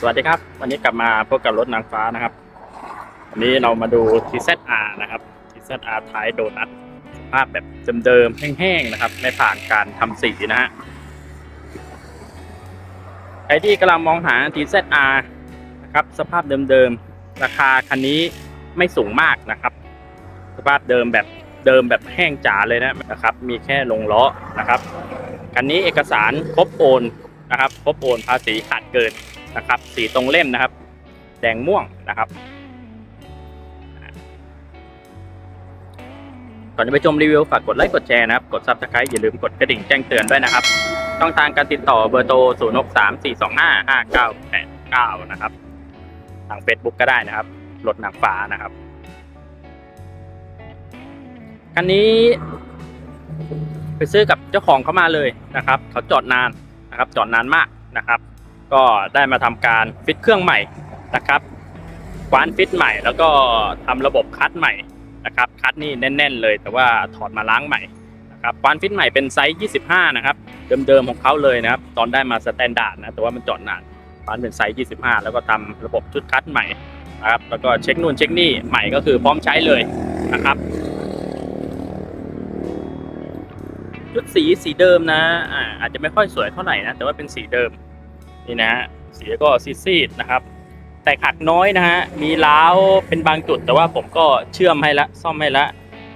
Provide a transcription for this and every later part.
สวัสดีครับ วันนี้กลับมาพบกับรถนางฟ้านะครับ วันนี้เรามาดู TZR นะครับ TZR ท้ายโดนัทสภาพแบบเดิมๆแห้งๆนะครับ ไม่ผ่านการทำสีนะฮะใครที่กำลังมองหา TZR นะครับ สภาพเดิมๆราคาคันนี้ไม่สูงมากนะครับ สภาพเดิมแบบเดิมแบบแห้งจ๋าเลยนะนะครับ มีแค่ลงล้อนะครับคันนี้เอกสารครบโอนนะครับครบโอนภาษีขาดเกิน นะครับ สีตรงเล่มนะครับ แดงม่วงนะครับ ก่อนจะไปชมรีวิวฝากกดไลค์กดแชร์นะครับ กด subscribe อย่าลืมกดกระดิ่งแจ้งเตือนด้วยนะครับช่องทางการติดต่อเบอร์โทร 0 6 3 4 2 5 5 9 8 9 นะครับ ทาง Facebook ก็ได้นะครับรถหนังฟ้านะครับ คันนี้ไปซื้อกับเจ้าของเขามาเลยนะครับ เขาจอดนานนะครับ จอดนานมากนะครับ ก็ได้มาทำการฟิตเครื่องใหม่นะครับคว้านฟิตใหม่ แล้วก็ทำระบบคัดใหม่นะครับคัดนี่แน่น ๆ เลย แต่ว่าถอดมาล้างใหม่นะครับคว้านฟิตใหม่เป็นไซส์25 นะครับ เดิมๆของเขาเลยนะครับ ตอนได้มาสแตนดาร์ดนะแต่ว่ามันจอดนานคว้านเป็นไซส์25 แล้วก็ทำระบบชุดคัดใหม่นะครับแล้วก็เช็คนู่นเช็คนี่ใหม่ก็คือพร้อมใช้เลยนะครับชุดสีสีเดิมนะอ่าอาจจะไม่ค่อยสวยเท่าไหร่นะแต่ว่าเป็นสีเดิม นี่นะฮะสีก็ซีดๆนะครับ แต่หักน้อยนะฮะมีล้าวเป็นบางจุด แต่ว่าผมก็เชื่อมให้ละซ่อมให้ละ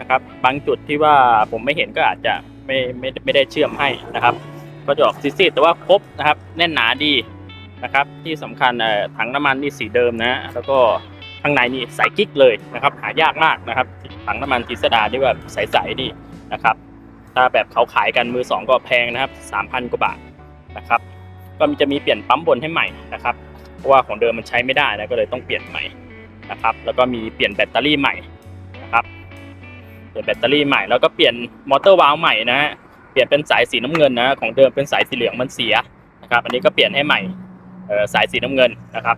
นะครับ บางจุดที่ว่าผมไม่เห็นก็อาจจะไม่ไม่ไม่ได้เชื่อมให้นะครับ ก็จะออกซีดๆแต่ว่าครบนะครับ แน่นหนาดีนะครับ ที่สำคัญถังน้ำมันนี่สีเดิมนะแล้วก็ข้างในนี่ใสกิ๊กเลยนะครับ หายากมากนะครับถังน้ำมันทีสดาที่แบบใสๆดีนะครับ ถ้าแบบเขาขายกันมือสองก็แพงนะครับ 3,000 กว่าบาทนะครับ ก็จะมีเปลี่ยนปั๊มบนให้ใหม่นะครับเพราะว่าของเดิมมันใช้ไม่ได้นะก็เลยต้องเปลี่ยนใหม่นะครับ แล้วก็มีเปลี่ยนแบตเตอรี่ใหม่นะครับ เปลี่ยนแบตเตอรี่ใหม่แล้วก็เปลี่ยนมอเตอร์วาล์วใหม่นะฮะเปลี่ยนเป็นสายสีน้ำเงินนะของเดิมเป็นสายสีเหลืองมันเสียนะครับ อันนี้ก็เปลี่ยนให้ใหม่เออสายสีน้ำเงินนะครับ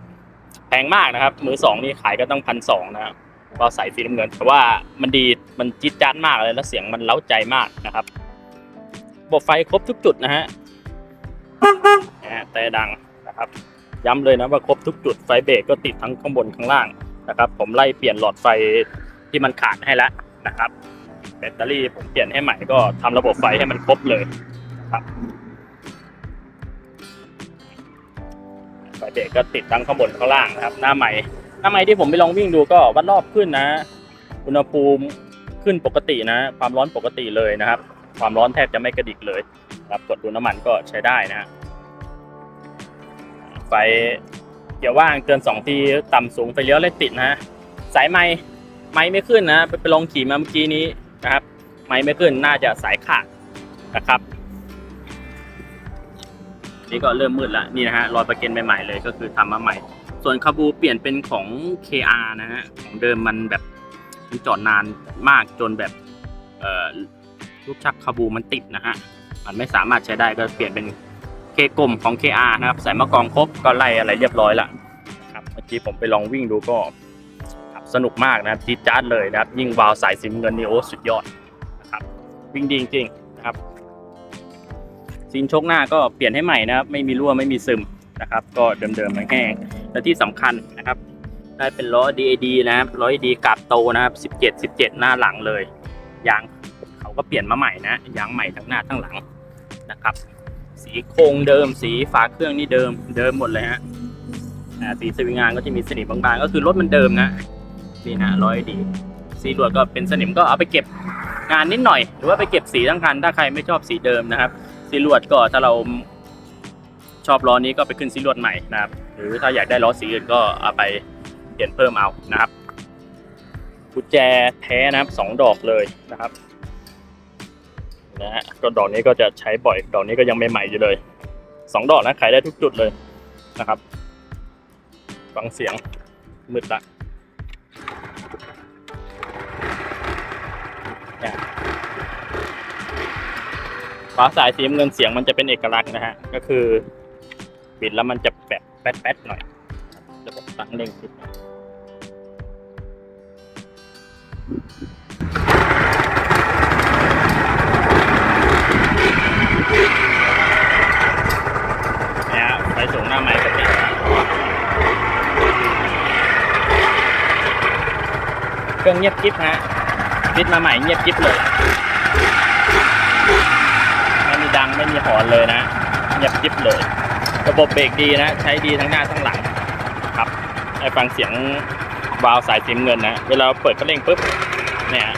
แพงมากนะครับ มือสองนี่ขายก็ต้องพันสองนะครับก็สายสีน้ำเงินแต่ว่ามันดีมันจี๊ดจ๊าดมากเลยแล้วเสียงมันเล้าใจมากนะครับบบไฟครบทุกจุดนะฮะ ฮะแต่ดังนะครับ ย้ำเลยนะว่าครบทุกจุดไฟเบรกก็ติดทั้งข้างบนข้างล่างนะครับ ผมไล่เปลี่ยนหลอดไฟที่มันขาดให้แล้วนะครับ แบตเตอรี่ผมเปลี่ยนให้ใหม่ก็ทำระบบไฟให้มันครบเลยนะครับไฟเบรกก็ติดทั้งข้างบนข้างล่างนะครับ หน้าใหม่หน้าใหม่ที่ผมไปลองวิ่งดูก็วัดรอบขึ้นนะ อุณหภูมิขึ้นปกตินะ ความร้อนปกติเลยนะครับ ความร้อนแทบจะไม่กระดิกเลยนะครับกดดูน้ำมันก็ใช้ได้นะฮะ ไฟเกียร์ว่างเตือนสองทีต่ำสูงไฟเลี้ยวเลยติดนะสายไม้ไม้ไม่ขึ้นนะไปลองขี่มาเมื่อกี้นี้นะครับ ไม้ไม่ขึ้นน่าจะสายขาดนะครับ นี่ก็เริ่มมืดแล้วนี่นะฮะรอยประเก็นใหม่ๆเลยก็คือทำมาใหม่ ส่วนคาบูเปลี่ยนเป็นของ KR นะฮะของเดิมมันแบบมันจอดนานมากจนแบบเอ่อลูกชักคาบูมันติดนะฮะมันไม่สามารถใช้ได้ก็เปลี่ยนเป็น เคกลมของ KR นะครับใส่มะกองครบก็ไล่อะไรเรียบร้อยละครับเมื่อกี้ผมไปลองวิ่งดูก็ขับสนุกมากนะครับจี๊ดจ๊าดเลยนะครับ ยิ่งวาวสายสีน้ำเงินนี่โอ้สุดยอดนะครับวิ่งดีจริงๆนะครับซีนชกหน้าก็เปลี่ยนให้ใหม่นะครับ ไม่มีรั่วไม่มีซึมนะครับ ก็เดิมๆแห้งๆและที่สำคัญนะครับ ได้เป็นล้อ DAD นะครับล้อ DAD กาบโตนะครับ17 17 หน้าหลังเลยยางเขาก็เปลี่ยนมาใหม่นะยางใหม่ทั้งหน้าทั้งหลังนะครับ สีโครงเดิม สีฝาเครื่องนี่เดิมเดิมหมดเลยฮะสีสวิงงานก็จะมีสนิมบางๆ ก็คือรถมันเดิมนะนี่นะร้อยดีสีลวดก็เป็นสนิมก็เอาไปเก็บงานนิดหน่อย หรือว่าไปเก็บสีทั้งคันถ้าใครไม่ชอบสีเดิมนะครับ สีลวดก็ถ้าเราชอบล้อนี้ก็ไปขึ้นสีลวดใหม่นะครับ หรือถ้าอยากได้ล้อสีอื่นก็เอาไปเปลี่ยนเพิ่มเอานะครับกุญแจแท้นะครับสองดอกเลยนะครับ นะฮะก็ดอกนี้ก็จะใช้บ่อย ดอกนี้ก็ยังใหม่ๆอยู่เลยสองดอกนะขายได้ทุกจุดเลยนะครับฟังเสียงมืดละฟ้าสายสีเงินเสียงมันจะเป็นเอกลักษณ์นะฮะ ก็คือปิดแล้วมันจะแบบแป๊ดๆหน่อยระบบตั้งเร่งขึ้นมาเนี่ยฮะไฟสูงหน้าไม้ก็ติดนะ เครื่องเงียบกิ๊บฮะฟิตมาใหม่เงียบกิ๊บเลยไม่มีดังไม่มีหอนเลยนะ เงียบกิ๊บเลย ระบบเบรกดีนะ ใช้ดีทั้งหน้าทั้งหลังครับให้ฟังเสียงวาล์วสายสีน้ำเงินนะ เวลาเปิดก็เร่งปุ๊บเนี่ยฮะ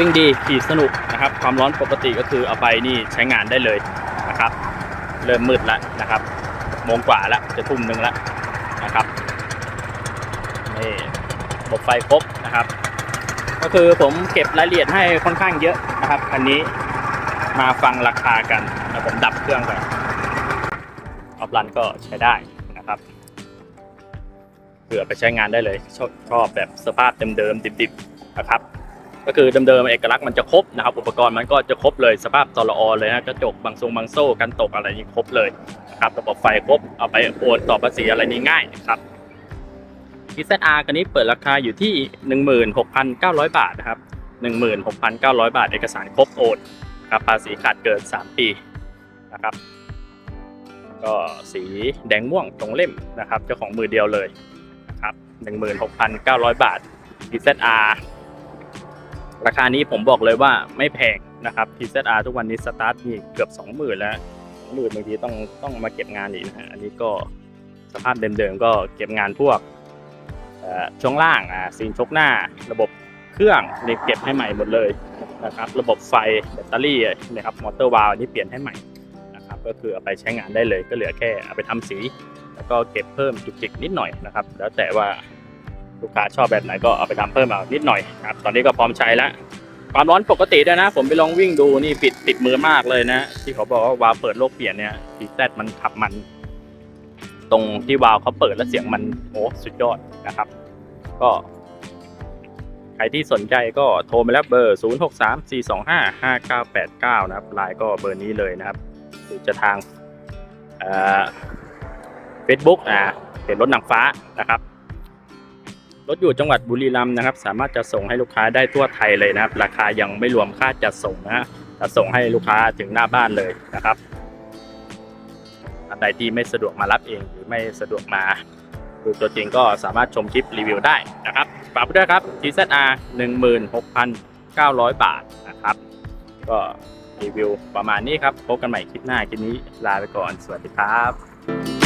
วิ่งดีขี่สนุกนะครับ ความร้อนปกติก็คือเอาไปนี่ใช้งานได้เลยนะครับ เริ่มมืดแล้วนะครับโมงกว่าแล้วจะทุ่มหนึ่งแล้วนะครับนี่ระบบไฟครบนะครับ ก็คือผมเก็บรายละเอียดให้ค่อนข้างเยอะนะครับคันนี้มาฟังราคากันแล้วผมดับเครื่องก่อนออฟรันก็ใช้ได้นะครับเผื่อไปใช้งานได้เลยชอบชอบแบบสภาพเดิมๆดิบๆนะครับ ก็คือเดิมๆเอกลักษณ์มันจะครบนะครับอุปกรณ์มันก็จะครบเลยสภาพตลอเลยนะกระจกบางทรงบางโซ่กันตกอะไรนี่ครบเลยนะครับระบบไฟครบเอาไปโอนต่อภาษีอะไรนี่ง่ายนะครับ TZR คันนี้เปิดราคาอยู่ที่ 16,900 บาทนะครับ 16,900 บาท เอกสารครบโอนครับภาษีขาดเกิน 3 ปีนะครับ ก็สีแดงม่วงตรงเล่มนะครับเจ้าของมือเดียวเลยนะครับ 16,900 บาท TZR ราคานี้ผมบอกเลยว่าไม่แพงนะครับ TZR ทุกวันนี้สตาร์ทนี่เกือบ 20,000 แล้ว20,000บางทีต้องต้องมาเก็บงานอีกนะฮะอันนี้ก็สภาพเดิมๆก็เก็บงานพวกช่อช่วงล่างอ่าซีนชกหน้า ระบบเครื่องเนี่ยเก็บให้ใหม่หมดเลยนะครับ ระบบไฟแบตเตอรี่นะครับมอเตอร์วาล์วนี่เปลี่ยนให้ใหม่นะครับ ก็คือเอาไปใช้งานได้เลยก็เหลือแค่เอาไปทำสี แล้วก็เก็บเพิ่มจุกจิกนิดหน่อยนะครับ แล้วแต่ว่า ลูกค้าชอบแบบไหนก็เอาไปทำเพิ่มเอานิดหน่อยครับตอนนี้ก็พร้อมใช้แล้วความร้อนปกติด้วยนะ ผมไปลองวิ่งดูนี่ปิดติดมือมากเลยนะ ที่เขาบอกว่าวาวเปิดโลกเปลี่ยนเนี่ยทีแซมันขับมัน ตรงที่วาวเขาเปิดแล้วเสียงมันโอ้สุดยอดนะครับ ก็ใครที่สนใจก็โทรมาแล้วเบอร์ 0 6 3 4 2 5 5 9 8 9 นะครับไลน์ก็เบอร์นี้เลยนะครับหรือจะทางเฟซบุ๊กอ่าเป็นรถนางฟ้านะครับ รถอยู่จังหวัดบุรีรัมย์นะครับ สามารถจะส่งให้ลูกค้าได้ทั่วไทยเลยนะครับ ราคายังไม่รวมค่าจัดส่งนะฮะจะส่งให้ลูกค้าถึงหน้าบ้านเลยนะครับอันใดที่ไม่สะดวกมารับเองหรือไม่สะดวกมาดูตัวจริงก็สามารถชมคลิปรีวิวได้นะครับฝากด้วยครับ TZR 16,900 บาทนะครับ ก็รีวิวประมาณนี้ครับ พบกันใหม่คลิปหน้าคลิปนี้ลาไปก่อน สวัสดีครับ